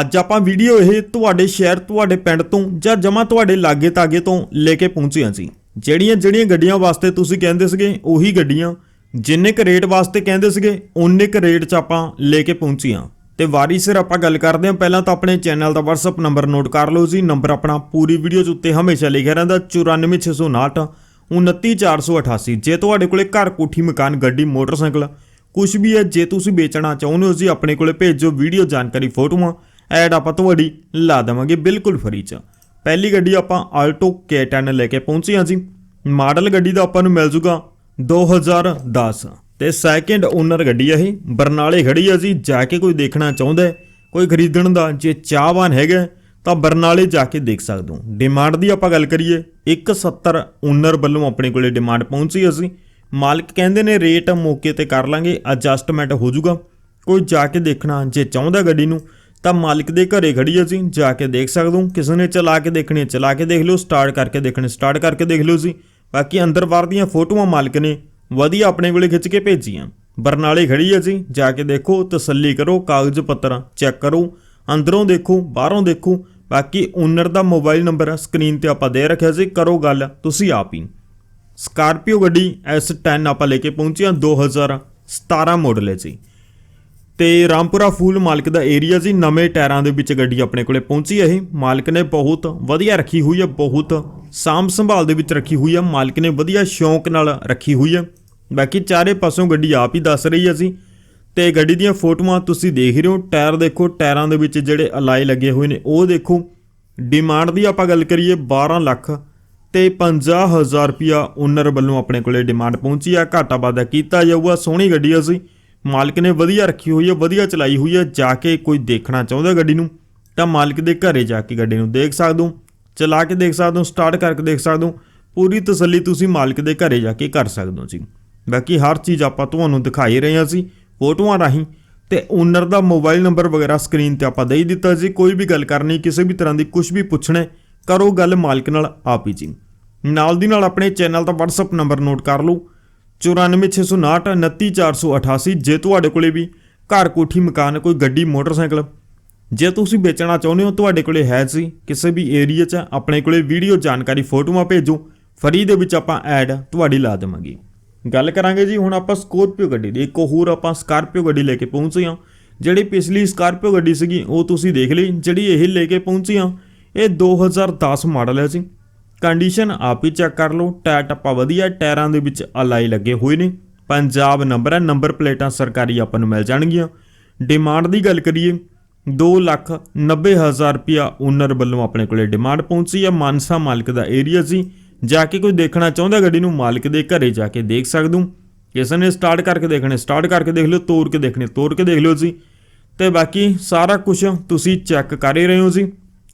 ਅੱਜ ਆਪਾਂ ਵੀਡੀਓ ਇਹ ਤੁਹਾਡੇ ਸ਼ਹਿਰ, ਤੁਹਾਡੇ ਪਿੰਡ ਤੋਂ ਜਾਂ ਜਮਾ ਤੁਹਾਡੇ ਲਾਗੇ ਤਾਗੇ ਤੋਂ ਲੈ ਕੇ ਪਹੁੰਚੇ ਹਾਂ ਜੀ ਜਿਹੜੀਆਂ ਜਿਹੜੀਆਂ ਗੱਡੀਆਂ ਵਾਸਤੇ ਤੁਸੀਂ ਕਹਿੰਦੇ ਸੀਗੇ, ਉਹੀ ਗੱਡੀਆਂ। ਜਿੰਨੇ ਕ ਰੇਟ ਵਾਸਤੇ ਕਹਿੰਦੇ ਸੀਗੇ ਉਨੇ ਕ ਰੇਟ 'ਚ ਆਪਾਂ ਲੈ ਕੇ ਪਹੁੰਚੇ ਹਾਂ ਤੇ ਵਾਰੀ ਸਿਰ ਆਪਾਂ ਗੱਲ ਕਰਦੇ ਹਾਂ, ਪਹਿਲਾਂ ਤਾਂ ਆਪਣੇ ਚੈਨਲ ਦਾ WhatsApp ਨੰਬਰ ਨੋਟ ਕਰ ਲਓ ਜੀ। ਨੰਬਰ ਆਪਣਾ ਪੂਰੀ ਵੀਡੀਓ 'ਚ ਉੱਤੇ ਹਮੇਸ਼ਾ ਲਿਖਿਆ ਰਹਿੰਦਾ 94659 29488 ਜੇ ਤੁਹਾਡੇ ਕੋਲੇ ਘਰ, ਕੋਠੀ, ਮਕਾਨ, ਗੱਡੀ, ਮੋਟਰਸਾਈਕਲ ਕੁਝ ਵੀ ਹੈ, ਜੇ ਤੁਸੀਂ ਵੇਚਣਾ ਚਾਹੁੰਦੇ ਹੋ ਜੀ, ਆਪਣੇ ਕੋਲੇ ਭੇਜੋ ਵੀਡੀਓ ਜਾਣਕਾਰੀ ਫੋਟੋਆਂ। ਐਡ ਆਪਾਂ ਤੁਹਾਡੀ ਲਾ ਦੇਵਾਂਗੇ ਬਿਲਕੁਲ ਫਰੀ ਚ। ਪਹਿਲੀ ਗੱਡੀ ਆਪਾਂ ਆਲਟੋ K10 ਲੈ ਕੇ ਪਹੁੰਚੇ ਹਾਂ ਜੀ। ਮਾਡਲ ਗੱਡੀ ਦਾ ਆਪਾਂ ਨੂੰ ਮਿਲ ਜੂਗਾ 2010 ਤੇ ਸੈਕਿੰਡ ਓਨਰ ਗੱਡੀ ਆ ਇਹ, ਬਰਨਾਲੇ ਖੜੀ ਆ ਜੀ, ਜਾ ਕੇ ਕੋਈ ਦੇਖਣਾ ਚਾਹੁੰਦਾ ਕੋਈ ਖਰੀਦਣ ਦਾ, ਜੇ ਚਾਹਵਾਨ ਹੈਗਾ ਤਾਂ ਬਰਨਾਲੇ ਜਾ ਕੇ ਦੇਖ ਸਕਦੇ ਹੋ। ਡਿਮਾਂਡ ਦੀ ਆਪਾਂ ਗੱਲ ਕਰੀਏ 170 ਓਨਰ ਵੱਲੋਂ ਆਪਣੇ ਕੋਲੇ ਡਿਮਾਂਡ ਪਹੁੰਚੀ ਅਸੀਂ ਮਾਲਕ ਕਹਿੰਦੇ ਨੇ ਰੇਟ ਮੌਕੇ ਤੇ ਕਰ ਲਾਂਗੇ ਐਡਜਸਟਮੈਂਟ ਹੋ ਜਾਊਗਾ ਕੋਈ ਜਾ ਕੇ ਦੇਖਣਾ, ਜੇ ਚਾਹੁੰਦਾ ਗੱਡੀ ਨੂੰ ਤਾਂ ਮਾਲਕ ਦੇ ਘਰੇ ਖੜੀ ਅਸੀਂ ਜਾ ਕੇ ਦੇਖ ਸਕਦੇ। ਹੋ ਕਿਸੇ ਨੇ ਚਲਾ ਕੇ ਦੇਖਣੀ ਹੈ, ਚਲਾ ਕੇ ਦੇਖ ਲਓ ਸਟਾਰਟ ਕਰਕੇ ਦੇਖਣੇ ਸਟਾਰਟ ਕਰਕੇ ਦੇਖ ਲਓ ਜੀ। ਬਾਕੀ ਅੰਦਰ ਬਾਹਰ ਦੀਆਂ ਫੋਟੋਆਂ ਮਾਲਕ ਨੇ ਵਧੀਆ ਆਪਣੇ ਕੋਲੇ ਖਿੱਚ ਕੇ ਭੇਜੀਆਂ। ਬਰਨਾਲੇ ਖੜੀ ਹੈ ਜੀ ਜਾ ਕੇ ਦੇਖੋ ਤਸੱਲੀ ਕਰੋ ਕਾਗਜ਼ ਪੱਤਰ ਚੈੱਕ ਕਰੋ ਅੰਦਰੋਂ ਦੇਖੋ ਬਾਹਰੋਂ ਦੇਖੋ। ਬਾਕੀ ਓਨਰ ਦਾ ਮੋਬਾਈਲ ਨੰਬਰ ਸਕਰੀਨ ਤੇ ਆਪਾਂ ਦੇ ਰੱਖਿਆ ਸੀ ਕਰੋ ਗੱਲ ਤੁਸੀਂ ਆਪ ਹੀ। ਸਕਾਰਪੀਓ ਗੱਡੀ S10 ਆਪਾਂ ਲੈ ਕੇ ਪਹੁੰਚੇ ਹਾਂ 2017 ਮਾਡਲ ਹੈ ਜੀ। ਤੇ ਰਾਮਪੁਰਾ ਫੂਲ ਮਾਲਕ ਦਾ ਏਰੀਆ ਸੀ, ਨਵੇਂ ਟਾਇਰਾਂ ਦੇ ਵਿੱਚ ਗੱਡੀ ਆਪਣੇ ਕੋਲੇ ਪਹੁੰਚੀ ਹੈ ਇਹ। ਮਾਲਕ ਨੇ ਬਹੁਤ ਵਧੀਆ ਰੱਖੀ ਹੋਈ ਹੈ, ਬਹੁਤ ਸਾਂਭ ਸੰਭਾਲ ਦੇ ਵਿੱਚ ਰੱਖੀ ਹੋਈ ਹੈ। ਮਾਲਕ ਨੇ ਵਧੀਆ ਸ਼ੌਂਕ ਨਾਲ ਰੱਖੀ ਹੋਈ ਹੈ। ਬਾਕੀ ਚਾਰੇ ਪਾਸੋਂ ਗੱਡੀ ਆਪ ਹੀ ਦੱਸ ਰਹੀ ਹੈ ਜੀ। ਤੇ ਗੱਡੀ ਦੀਆਂ ਫੋਟੋਆਂ ਤੁਸੀਂ ਦੇਖ ਰਹੇ ਹੋ। ਟਾਇਰ ਦੇਖੋ, ਟਾਇਰਾਂ ਦੇ ਵਿੱਚ ਜਿਹੜੇ ਅਲਾਈ ਲੱਗੇ ਹੋਏ ਨੇ, ਉਹ ਦੇਖੋ। ਡਿਮਾਂਡ ਦੀ ਆਪਾਂ ਗੱਲ ਕਰੀਏ 12 ਲੱਖ ਤੇ 50000 ਰੁਪਿਆ ਓਨਰ ਵੱਲੋਂ ਆਪਣੇ ਕੋਲੇ ਡਿਮਾਂਡ ਪਹੁੰਚੀ ਆ ਘਾਟਾ ਵਾਧਾ ਕੀਤਾ ਜਾਊਗਾ, ਸੋਹਣੀ ਗੱਡੀ ਆ ਸੀ ਮਾਲਕ ਨੇ ਵਧੀਆ ਰੱਖੀ ਹੋਈ ਹੈ, ਵਧੀਆ ਚਲਾਈ ਹੋਈ ਹੈ, ਜਾ ਕੇ ਕੋਈ ਦੇਖਣਾ ਚਾਹੁੰਦਾ ਗੱਡੀ ਨੂੰ, ਤਾਂ ਮਾਲਕ ਦੇ ਘਰੇ ਜਾ ਕੇ ਗੱਡੀ ਨੂੰ ਦੇਖ ਸਕਦੇ ਹੋ, ਚਲਾ ਕੇ ਦੇਖ ਸਕਦੇ ਹੋ ਸਟਾਰਟ ਕਰਕੇ ਦੇਖ ਸਕਦੇ ਹੋ, ਪੂਰੀ ਤਸੱਲੀ ਤੁਸੀਂ ਮਾਲਕ ਦੇ ਘਰੇ ਜਾ ਕੇ ਕਰ ਸਕਦੇ ਹੋ ਜੀ। ਬਾਕੀ ਹਰ ਚੀਜ਼ ਆਪਾਂ ਤੁਹਾਨੂੰ ਦਿਖਾਈ ਰਹੇ ਹਾਂ ਸੀ ਫੋਟੋਆਂ ਰਾਹੀਂ, ਤੇ ਓਨਰ ਦਾ ਮੋਬਾਈਲ ਨੰਬਰ ਵਗੈਰਾ ਸਕਰੀਨ ਤੇ ਆਪਾਂ ਦੇ ਹੀ ਦਿੱਤਾ ਜੀ, ਕੋਈ ਵੀ ਗੱਲ ਕਰਨੀ, ਕਿਸੇ ਵੀ ਤਰ੍ਹਾਂ ਦੀ ਕੁਝ ਵੀ ਪੁੱਛਣਾ, ਕਰੋ ਗੱਲ ਮਾਲਕ ਨਾਲ ਆਪ ਹੀ ਜੀ। ਨਾਲ ਦੀ ਨਾਲ ਆਪਣੇ ਚੈਨਲ ਦਾ WhatsApp ਨੰਬਰ ਨੋਟ ਕਰ ਲਓ 94659 29488 ਜੇ ਤੁਹਾਡੇ ਕੋਲੇ ਵੀ ਘਰ ਕੋਠੀ, ਮਕਾਨ, ਕੋਈ ਗੱਡੀ, ਮੋਟਰਸਾਈਕਲ, ਜੇ ਤੁਸੀਂ ਵੇਚਣਾ ਚਾਹੁੰਦੇ ਹੋ, ਤੁਹਾਡੇ ਕੋਲੇ ਹੈ ਸੀ ਕਿਸੇ ਵੀ ਏਰੀਆ 'ਚ, ਆਪਣੇ ਕੋਲੇ ਵੀਡੀਓ ਜਾਣਕਾਰੀ, ਫੋਟੋਆਂ ਭੇਜੋ ਫਰੀ ਦੇ ਵਿੱਚ ਆਪਾਂ ਐਡ ਤੁਹਾਡੀ ਲਾ ਦੇਵਾਂਗੇ। ਗੱਲ ਕਰਾਂਗੇ ਜੀ, ਹੁਣ ਆਪਾਂ ਸਕੋਰਪੀਓ ਗੱਡੀ ਦੀ, ਇੱਕ ਹੋਰ ਆਪਾਂ ਸਕਾਰਪੀਓ ਗੱਡੀ ਲੈ ਕੇ ਪਹੁੰਚੇ ਹਾਂ, ਜਿਹੜੀ ਪਿਛਲੀ ਸਕਾਰਪੀਓ ਗੱਡੀ ਸੀਗੀ, ਉਹ ਤੁਸੀਂ ਦੇਖ ਲਈ, ਜਿਹੜੀ ਇਹ ਲੈ ਕੇ ਪਹੁੰਚੇ ਹਾਂ, ਇਹ 2010 ਮਾਡਲ ਹੈ ਜੀ। ਕੰਡੀਸ਼ਨ ਆਪ ਹੀ ਚੈੱਕ ਕਰ ਲਓ। ਟਾਇਰ ਟੱਪਾ ਵਧੀਆ, ਟਾਇਰਾਂ ਦੇ ਵਿੱਚ ਅਲਾਈ ਲੱਗੇ ਹੋਏ ਨੇ। ਪੰਜਾਬ ਨੰਬਰ ਹੈ, ਨੰਬਰ ਪਲੇਟਾਂ ਸਰਕਾਰੀ ਆਪਾਂ ਨੂੰ ਮਿਲ ਜਾਣਗੀਆਂ। ਡਿਮਾਂਡ ਦੀ ਗੱਲ ਕਰੀਏ 2 ਲੱਖ 90 ਹਜ਼ਾਰ ਰੁਪਿਆ ਓਨਰ ਵੱਲੋਂ ਆਪਣੇ ਕੋਲੇ ਡਿਮਾਂਡ ਪਹੁੰਚੀ ਹੈ। ਮਾਨਸਾ ਮਾਲਕ ਦਾ ਏਰੀਆ ਸੀ। ਜਾ ਕੇ ਕੋਈ ਦੇਖਣਾ ਚਾਹੁੰਦਾ ਗੱਡੀ ਨੂੰ, ਮਾਲਕ ਦੇ ਘਰੇ ਜਾ ਕੇ ਦੇਖ ਸਕਦੇ। ਕਿਸੇ ਨੇ ਸਟਾਰਟ ਕਰਕੇ ਦੇਖਣੇ ਸਟਾਰਟ ਕਰਕੇ ਦੇਖ ਲਿਓ, ਤੋੜ ਕੇ ਦੇਖਣੇ, ਤੋੜ ਕੇ ਦੇਖ ਲਿਓ ਜੀ। ਤੇ ਬਾਕੀ ਸਾਰਾ ਕੁਝ ਤੁਸੀਂ ਚੈੱਕ ਕਰ ਹੀ ਰਹੇ ਹੋ ਜੀ।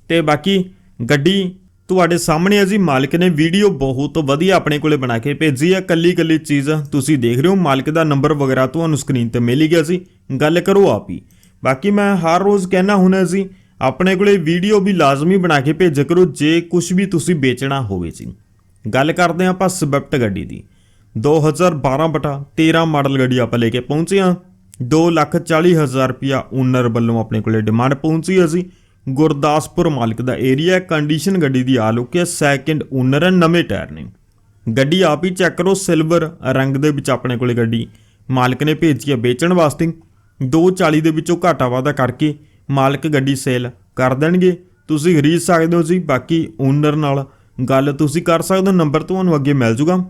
ਤੇ ਬਾਕੀ ਗੱਡੀ ਤੁਹਾਡੇ ਸਾਹਮਣੇ ਹੈ ਜੀ ਮਾਲਕ ਨੇ ਵੀਡੀਓ ਬਹੁਤ ਵਧੀਆ ਆਪਣੇ ਕੋਲੇ ਬਣਾ ਕੇ ਭੇਜੀ ਹੈ ਕੱਲੀ ਕੱਲੀ ਚੀਜ਼ ਤੁਸੀਂ ਦੇਖ ਰਹੇ ਹੋ, ਮਾਲਕ ਦਾ ਨੰਬਰ ਵਗੈਰਾ ਤੁਹਾਨੂੰ ਸਕਰੀਨ ਤੇ ਮਿਲ ਹੀ ਗਿਆ ਸੀ। ਗੱਲ ਕਰੋ ਆਪ ਹੀ। ਬਾਕੀ ਮੈਂ ਹਰ ਰੋਜ਼ ਕਹਿਣਾ ਹੁੰਦਾ ਜੀ, ਆਪਣੇ ਕੋਲੇ ਵੀਡੀਓ ਵੀ ਲਾਜ਼ਮੀ ਬਣਾ ਕੇ ਭੇਜਿਆ ਕਰੋ, ਜੇ ਕੁਝ ਵੀ ਤੁਸੀਂ ਵੇਚਣਾ ਹੋਵੇ ਜੀ। ਗੱਲ ਕਰਦੇ ਹਾਂ ਆਪਾਂ ਸਵਿਫਟ ਗੱਡੀ ਦੀ। 2012 ਬਟਾ 13 ਮਾਡਲ ਗੱਡੀ ਆਪਾਂ ਲੈ ਕੇ ਪਹੁੰਚੇ ਹਾਂ। 240000 ਰੁਪਿਆ ਓਨਰ ਵੱਲੋਂ ਆਪਣੇ ਕੋਲੇ ਡਿਮਾਂਡ ਪਹੁੰਚੀ ਹੈ ਜੀ। ਗੁਰਦਾਸਪੁਰ ਮਾਲਕ ਦਾ ਏਰੀਆ ਕੰਡੀਸ਼ਨ ਗੱਡੀ ਦੀ ਆ ਲੁੱਕ ਹੈ। ਸੈਕਿੰਡ ਓਨਰ ਹੈ। ਨਵੇਂ ਟਾਇਰ ਨੇ। ਗੱਡੀ ਆਪ ਹੀ ਚੈੱਕ ਕਰੋ। ਸਿਲਵਰ ਰੰਗ ਦੇ ਵਿੱਚ ਆਪਣੇ ਕੋਲੇ ਗੱਡੀ। ਮਾਲਕ ਨੇ ਭੇਜੀ ਹੈ ਵੇਚਣ ਵਾਸਤੇ। 240 ਦੇ ਵਿੱਚੋਂ ਘਾਟਾ ਵਾਧਾ ਕਰਕੇ ਮਾਲਕ ਗੱਡੀ ਸੇਲ ਕਰ ਦੇਣਗੇ। ਤੁਸੀਂ ਖਰੀਦ ਸਕਦੇ ਹੋ ਜੀ। ਬਾਕੀ ਓਨਰ ਨਾਲ ਗੱਲ ਤੁਸੀਂ ਕਰ ਸਕਦੇ ਹੋ। ਨੰਬਰ ਤੁਹਾਨੂੰ ਅੱਗੇ ਮਿਲ ਜੂਗਾ।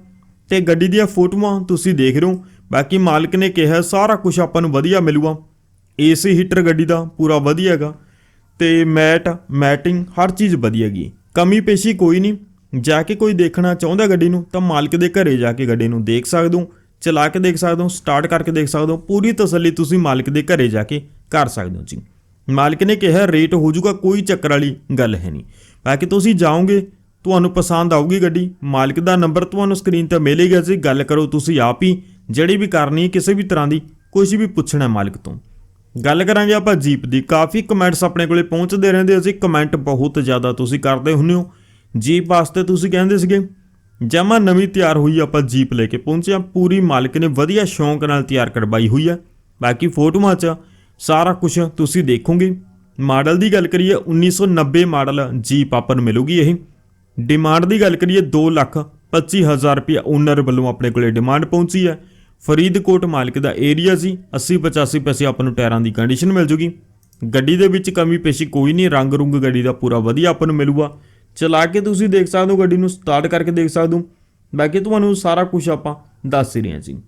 ਤੇ ਗੱਡੀ ਦੀਆਂ ਫੋਟੋਆਂ ਤੁਸੀਂ ਦੇਖ ਰਹੇ ਹੋ। ਬਾਕੀ ਮਾਲਕ ਨੇ ਕਿਹਾ ਸਾਰਾ ਕੁਝ ਆਪਾਂ ਨੂੰ ਵਧੀਆ ਮਿਲੂਗਾ। ਏਸੀ ਹੀਟਰ ਗੱਡੀ ਦਾ ਪੂਰਾ ਵਧੀਆ ਹੈਗਾ। ਤੇ ਮੈਟ, ਮੈਟਿੰਗ, ਹਰ ਚੀਜ਼ ਵਧੀਆ ਗਈ ਕਮੀ ਪੇਸ਼ੀ ਕੋਈ ਨਹੀਂ ਜਾ ਕੇ ਕੋਈ ਦੇਖਣਾ ਚਾਹੁੰਦਾ ਗੱਡੀ ਨੂੰ, ਤਾਂ ਮਾਲਕ ਦੇ ਘਰੇ ਜਾ ਕੇ ਗੱਡੀ ਨੂੰ ਦੇਖ ਸਕਦੇ ਹੋ ਚਲਾ ਕੇ ਦੇਖ ਸਕਦੇ ਹੋ ਸਟਾਰਟ ਕਰਕੇ ਦੇਖ ਸਕਦੇ ਹੋ ਪੂਰੀ ਤਸੱਲੀ ਤੁਸੀਂ ਮਾਲਕ ਦੇ ਘਰੇ ਜਾ ਕੇ ਕਰ ਸਕਦੇ ਹੋ ਜੀ। ਮਾਲਕ ਨੇ ਕਿਹਾ ਰੇਟ ਹੋ ਜਾਊਗਾ, ਕੋਈ ਚੱਕਰ ਵਾਲੀ ਗੱਲ ਹੈ ਨਹੀਂ ਬਾਕੀ ਤੁਸੀਂ ਜਾਓਗੇ, ਤੁਹਾਨੂੰ ਪਸੰਦ ਆਊਗੀ ਗੱਡੀ, ਮਾਲਕ ਦਾ ਨੰਬਰ ਤੁਹਾਨੂੰ ਸਕਰੀਨ ਤੇ ਮਿਲੇਗਾ ਜੀ। ਗੱਲ ਕਰੋ ਤੁਸੀਂ ਆਪ ਹੀ, ਜਿਹੜੀ ਵੀ ਕਰਨੀ ਕਿਸੇ ਵੀ ਤਰ੍ਹਾਂ ਦੀ ਕੁਝ ਵੀ ਪੁੱਛਣਾ ਮਾਲਕ ਤੋਂ। ਗੱਲ ਕਰਾਂਗੇ ਆਪਾਂ ਜੀਪ ਦੀ। ਕਾਫੀ ਕਮੈਂਟਸ ਆਪਣੇ ਕੋਲੇ ਪਹੁੰਚਦੇ ਰਹਿੰਦੇ, ਅਸੀਂ ਕਮੈਂਟ ਬਹੁਤ ਜ਼ਿਆਦਾ ਤੁਸੀਂ ਕਰਦੇ ਹੁੰਦੇ ਹੋ। ਜੀਪ ਵਾਸਤੇ ਤੁਸੀਂ ਕਹਿੰਦੇ ਸੀਗੇ, ਜਮਾ ਨਵੀਂ ਤਿਆਰ ਹੋਈ ਆਪਾਂ ਜੀਪ ਲੈ ਕੇ ਪਹੁੰਚਿਆ ਪੂਰੀ ਮਾਲਕ ਨੇ ਵਧੀਆ ਸ਼ੌਂਕ ਨਾਲ ਤਿਆਰ ਕਰਵਾਈ ਹੋਈ ਹੈ ਬਾਕੀ ਫੋਟੋਆਂ 'ਚ ਸਾਰਾ ਕੁਝ ਤੁਸੀਂ ਦੇਖੋਗੇ। ਮਾਡਲ ਦੀ ਗੱਲ ਕਰੀਏ 1990 ਮਾਡਲ ਜੀਪ ਆਪਾਂ ਨੂੰ ਮਿਲੂਗੀ ਇਹ। ਡਿਮਾਂਡ ਦੀ ਗੱਲ ਕਰੀਏ 2 ਲੱਖ 25000 ਰੁਪਏ ਓਨਰ ਵੱਲੋਂ ਆਪਣੇ ਕੋਲੇ ਡਿਮਾਂਡ ਪਹੁੰਚੀ ਹੈ। ਫਰੀਦਕੋਟ ਮਾਲਕ ਦਾ ਏਰੀਆ ਸੀ। 80 85 ਪੈਸੇ ਆਪਾਂ ਨੂੰ ਟਾਇਰਾਂ ਦੀ ਕੰਡੀਸ਼ਨ ਮਿਲ ਜੂਗੀ। ਗੱਡੀ ਦੇ ਵਿੱਚ ਕਮੀ ਪੇਸ਼ੀ ਕੋਈ ਨਹੀਂ, ਰੰਗ ਰੁੰਗ ਗੱਡੀ ਦਾ ਪੂਰਾ ਵਧੀਆ ਆਪਾਂ ਨੂੰ ਮਿਲੂਗਾ। ਚਲਾ ਕੇ ਤੁਸੀਂ ਦੇਖ ਸਕਦੇ ਹੋ, ਗੱਡੀ ਨੂੰ ਸਟਾਰਟ ਕਰਕੇ ਦੇਖ ਸਕਦੇ ਹੋ। ਬਾਕੀ ਤੁਹਾਨੂੰ ਸਾਰਾ ਕੁਝ ਆਪਾਂ ਦੱਸ ਹੀ ਰਹੇ ਹਾਂ ਜੀ।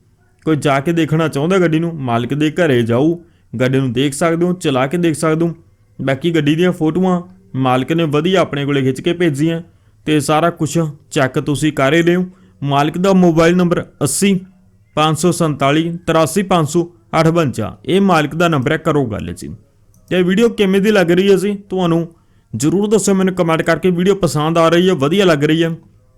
ਕੋਈ ਜਾ ਕੇ ਦੇਖਣਾ ਚਾਹੁੰਦਾ ਗੱਡੀ ਨੂੰ, ਮਾਲਕ ਦੇ ਘਰੇ ਜਾਓ ਗੱਡੀ ਨੂੰ ਦੇਖ ਸਕਦੇ ਹੋ, ਚਲਾ ਕੇ ਦੇਖ ਸਕਦੇ ਹੋ। ਬਾਕੀ ਗੱਡੀ ਦੀਆਂ ਫੋਟੋਆਂ ਮਾਲਕ ਨੇ ਵਧੀਆ ਆਪਣੇ ਕੋਲੇ ਖਿੱਚ ਕੇ ਭੇਜੀਆਂ। ਤੇ ਸਾਰਾ ਕੁਝ ਚੈੱਕ ਤੁਸੀਂ ਕਰ ਹੀ ਹੋ। ਮਾਲਕ ਦਾ ਮੋਬਾਈਲ ਨੰਬਰ 80 547 83558 ਇਹ ਮਾਲਕ ਦਾ ਨੰਬਰ ਹੈ, ਕਰੋ ਗੱਲ ਜੀ। ਤੇ ਵੀਡੀਓ ਕਿਵੇਂ ਦੀ ਲੱਗ ਰਹੀ ਹੈ ਜੀ? ਤੁਹਾਨੂੰ ਜਰੂਰ ਦੱਸੋ ਮੈਨੂੰ ਕਮੈਂਟ ਕਰਕੇ। ਵੀਡੀਓ ਪਸੰਦ ਆ ਰਹੀ ਹੈ, ਵਧੀਆ ਲੱਗ ਰਹੀ ਹੈ।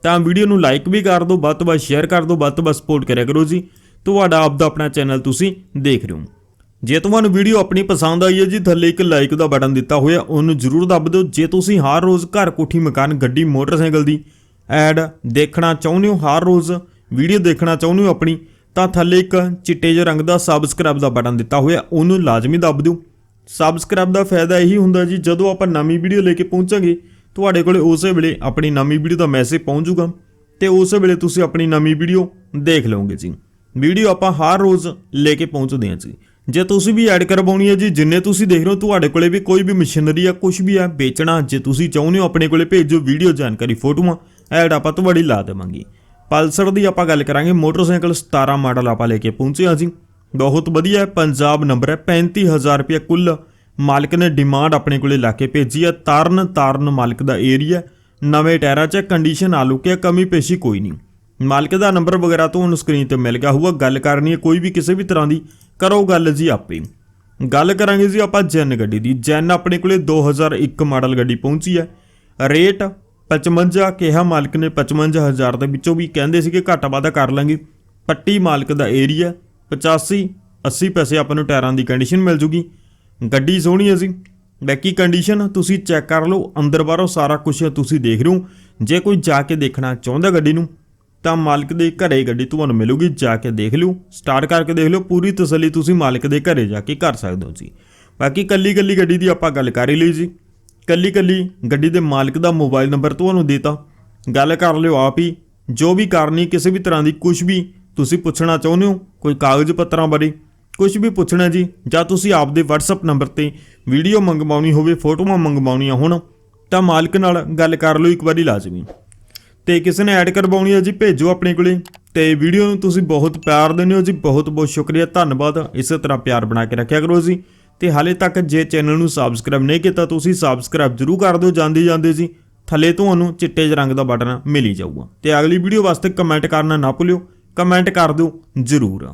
ਤਾਂ ਵੀਡੀਓ ਨੂੰ ਲਾਈਕ ਵੀ ਕਰ ਦਿਓ, ਵੱਧ ਤੋਂ ਵੱਧ ਸ਼ੇਅਰ ਕਰ ਦਿਓ, ਵੱਧ ਤੋਂ ਵੱਧ ਸਪੋਰਟ ਕਰਿਆ ਕਰੋ ਜੀ। ਤੁਹਾਡਾ ਆਪ ਦਾ ਆਪਣਾ ਚੈਨਲ ਤੁਸੀਂ ਦੇਖ ਰਹੇ ਹੋ। ਜੇ ਤੁਹਾਨੂੰ ਵੀਡੀਓ ਆਪਣੀ ਪਸੰਦ ਆਈ ਹੈ ਜੀ, ਥੱਲੇ ਇੱਕ ਲਾਈਕ ਦਾ ਬਟਨ ਦਿੱਤਾ ਹੋਇਆ, ਉਹਨੂੰ ਜਰੂਰ ਦੱਬ ਦਿਓ। ਜੇ ਤੁਸੀਂ ਹਰ ਰੋਜ਼ ਘਰ ਕੋਠੀ ਮਕਾਨ, ਗੱਡੀ, ਮੋਟਰਸਾਈਕਲ ਦੀ ਐਡ ਦੇਖਣਾ ਚਾਹੁੰਦੇ ਹੋ, ਹਰ ਰੋਜ਼ ਵੀਡੀਓ ਦੇਖਣਾ ਚਾਹੁੰਦੇ ਹੋ ਆਪਣੀ ਤਾਂ ਥੱਲੇ ਇੱਕ ਚਿੱਟੇ ਜਿਹੇ ਰੰਗ ਦਾ ਸਬਸਕ੍ਰਾਈਬ ਦਾ ਬਟਨ ਦਿੱਤਾ ਹੋਇਆ, ਉਹਨੂੰ ਲਾਜ਼ਮੀ ਦੱਬ ਦਿਓ। ਸਬਸਕ੍ਰਾਈਬ ਦਾ ਫਾਇਦਾ ਇਹੀ ਹੁੰਦਾ ਜੀ, ਜਦੋਂ ਆਪਾਂ ਨਵੀਂ ਵੀਡੀਓ ਲੈ ਕੇ ਪਹੁੰਚਾਂਗੇ, ਤੁਹਾਡੇ ਕੋਲੇ ਉਸੇ ਵੇਲੇ ਆਪਣੀ ਨਵੀਂ ਵੀਡੀਓ ਦਾ ਮੈਸੇਜ ਪਹੁੰਚੂਗਾ ਜਾਊਗਾ ਤੇ ਉਸੇ ਵੇਲੇ ਤੁਸੀਂ ਆਪਣੀ ਨਵੀਂ ਵੀਡੀਓ ਦੇਖ ਲਓਗੇ ਜੀ। ਵੀਡੀਓ ਆਪਾਂ ਹਰ ਰੋਜ਼ ਲੈ ਕੇ ਪਹੁੰਚਦੇ ਹਾਂ ਜੀ। ਜੇ ਤੁਸੀਂ ਵੀ ਐਡ ਕਰਵਾਉਣੀ ਹੈ ਜੀ, ਜਿੰਨੇ ਤੁਸੀਂ ਦੇਖ ਰਹੇ ਹੋ, ਤੁਹਾਡੇ ਕੋਲੇ ਵੀ ਕੋਈ ਵੀ ਮਸ਼ੀਨਰੀ ਆ ਕੁਝ ਵੀ ਆ, ਵੇਚਣਾ, ਜੇ ਤੁਸੀਂ ਚਾਹੁੰਦੇ ਹੋ, ਆਪਣੇ ਕੋਲੇ ਭੇਜੋ ਵੀਡੀਓ ਜਾਣਕਾਰੀ, ਫੋਟੋਆਂ ਐਡ ਆਪਾਂ ਤੁਹਾਡੀ ਲਾ ਦੇਵਾਂਗੇ। ਪਲਸਰ ਦੀ ਆਪਾਂ ਗੱਲ ਕਰਾਂਗੇ, ਮੋਟਰਸਾਈਕਲ 17 ਮਾਡਲ ਆਪਾਂ ਲੈ ਕੇ ਪਹੁੰਚੇ ਹਾਂ ਜੀ। ਬਹੁਤ ਵਧੀਆ ਹੈ, ਪੰਜਾਬ ਨੰਬਰ ਹੈ 35000 ਰੁਪਏ ਕੁੱਲ ਮਾਲਕ ਨੇ ਡਿਮਾਂਡ ਆਪਣੇ ਕੋਲੇ ਲਾ ਕੇ ਭੇਜੀ ਹੈ। ਤਾਰਨ ਤਾਰਨ ਮਾਲਕ ਦਾ ਏਰੀਆ ਨਵੇਂ ਟਾਇਰਾਂ 'ਚ ਕੰਡੀਸ਼ਨ ਆਲੂ ਕਿ ਕਮੀ ਪੇਸ਼ੀ ਕੋਈ ਨਹੀਂ। ਮਾਲਕ ਦਾ ਨੰਬਰ ਵਗੈਰਾ ਤੁਹਾਨੂੰ ਸਕਰੀਨ ਤੇ ਮਿਲ ਗਿਆ ਹੋਊਗਾ, ਗੱਲ ਕਰਨੀ ਹੈ ਕੋਈ ਵੀ ਕਿਸੇ ਵੀ ਤਰ੍ਹਾਂ ਦੀ, ਕਰੋ ਗੱਲ ਜੀ ਆਪੇ। ਗੱਲ ਕਰਾਂਗੇ ਜੀ ਆਪਾਂ ਜੈਨ ਗੱਡੀ ਦੀ। ਜੈਨ ਆਪਣੇ ਕੋਲੇ 2001 ਮਾਡਲ ਗੱਡੀ ਪਹੁੰਚੀ ਹੈ। ਰੇਟ 55 ਕਿਹਾ ਮਾਲਕ ਨੇ 55000 ਦੇ ਵਿੱਚੋਂ ਵੀ ਕਹਿੰਦੇ ਸੀ ਕਿ ਘੱਟ ਵਾਧਾ ਕਰ ਲਾਂਗੇ। ਪੱਟੀ ਮਾਲਕ ਦਾ ਏਰੀਆ 85 80 ਪੈਸੇ ਆਪਾਂ ਨੂੰ ਟਾਇਰਾਂ ਦੀ ਕੰਡੀਸ਼ਨ ਮਿਲ ਜੂਗੀ। ਗੱਡੀ ਸੋਹਣੀ ਹੈ ਜੀ। ਬਾਕੀ ਕੰਡੀਸ਼ਨ ਤੁਸੀਂ ਚੈੱਕ ਕਰ ਲਓ, ਅੰਦਰ ਬਾਹਰੋਂ ਸਾਰਾ ਕੁਝ ਤੁਸੀਂ ਦੇਖ ਰਹੇ ਹੋ। ਜੇ ਕੋਈ ਜਾ ਕੇ ਦੇਖਣਾ ਚਾਹੁੰਦਾ ਗੱਡੀ ਨੂੰ, ਤਾਂ ਮਾਲਕ ਦੇ ਘਰੇ ਗੱਡੀ ਤੁਹਾਨੂੰ ਮਿਲੂਗੀ, ਜਾ ਕੇ ਦੇਖ ਲਿਓ। ਸਟਾਰਟ ਕਰਕੇ ਦੇਖ ਲਿਓ, ਪੂਰੀ ਤਸੱਲੀ ਤੁਸੀਂ ਮਾਲਕ ਦੇ ਘਰੇ ਜਾ ਕੇ ਕਰ ਸਕਦੇ ਹੋ ਜੀ। ਬਾਕੀ ਕੱਲੀ ਕੱਲੀ ਗੱਡੀ ਦੀ ਆਪਾਂ ਗੱਲ ਕਰ ਹੀ ਲਈ ਜੀ। ਕੱਲੀ ਕੱਲੀ ਗੱਡੀ ਦੇ ਮਾਲਕ ਦਾ ਮੋਬਾਈਲ ਨੰਬਰ ਤੁਹਾਨੂੰ ਦੇਤਾ। ਗੱਲ ਕਰ ਲਿਓ ਆਪ ਹੀ। ਜੋ ਵੀ ਕਰਨੀ ਕਿਸੇ ਵੀ ਤਰ੍ਹਾਂ ਦੀ ਕੁਝ ਵੀ ਤੁਸੀਂ ਪੁੱਛਣਾ ਚਾਹੁੰਦੇ ਹੋ, ਕੋਈ ਕਾਗਜ਼ ਪੱਤਰਾਂ ਬਾਰੇ ਕੁਝ ਵੀ ਪੁੱਛਣਾ ਜੀ, ਜਾਂ ਤੁਸੀਂ ਆਪਦੇ WhatsApp ਨੰਬਰ ਤੇ ਵੀਡੀਓ ਮੰਗਵਾਉਣੀ ਹੋਵੇ, ਫੋਟੋਆਂ ਮੰਗਵਾਉਣੀਆਂ ਹੋਣ, ਤਾਂ ਮਾਲਕ ਨਾਲ ਗੱਲ ਕਰ ਲਓ ਇੱਕ ਵਾਰੀ ਲਾਜ਼ਮੀ। ਤੇ ਕਿਸੇ ਨੇ ਐਡ ਕਰਵਾਉਣੀ ਹੈ ਜੀ, ਭੇਜੋ ਆਪਣੇ ਕੋਲੇ। ਤੇ ਵੀਡੀਓ ਨੂੰ ਤੁਸੀਂ ਬਹੁਤ ਪਿਆਰ ਦਿੰਦੇ ਹੋ ਜੀ ਬਹੁਤ ਬਹੁਤ ਸ਼ੁਕਰੀਆ, ਧੰਨਵਾਦ। ਇਸੇ ਤਰ੍ਹਾਂ ਪਿਆਰ ਬਣਾ ਕੇ ਰੱਖਿਆ ਕਰੋ ਜੀ। ਤੇ ਹਾਲੇ ਤੱਕ ਜੇ ਚੈਨਲ ਨੂੰ ਸਬਸਕ੍ਰਾਈਬ ਨਹੀਂ ਕੀਤਾ ਤੁਸੀਂ ਸਬਸਕ੍ਰਾਈਬ ਜ਼ਰੂਰ ਕਰ ਦਿਓ, ਜਾਂਦੇ ਜਾਂਦੇ ਸੀ ਥੱਲੇ ਤੁਹਾਨੂੰ ਚਿੱਟੇ ਜਿਹੇ ਰੰਗ ਦਾ ਬਟਨ ਮਿਲ ਹੀ ਜਾਊਗਾ। ਤੇ ਅਗਲੀ ਵੀਡੀਓ ਵਾਸਤੇ ਕਮੈਂਟ ਕਰਨਾ ਨਾ ਭੁੱਲਿਓ। ਕਮੈਂਟ ਕਰ ਦਿਓ ਜ਼ਰੂਰ।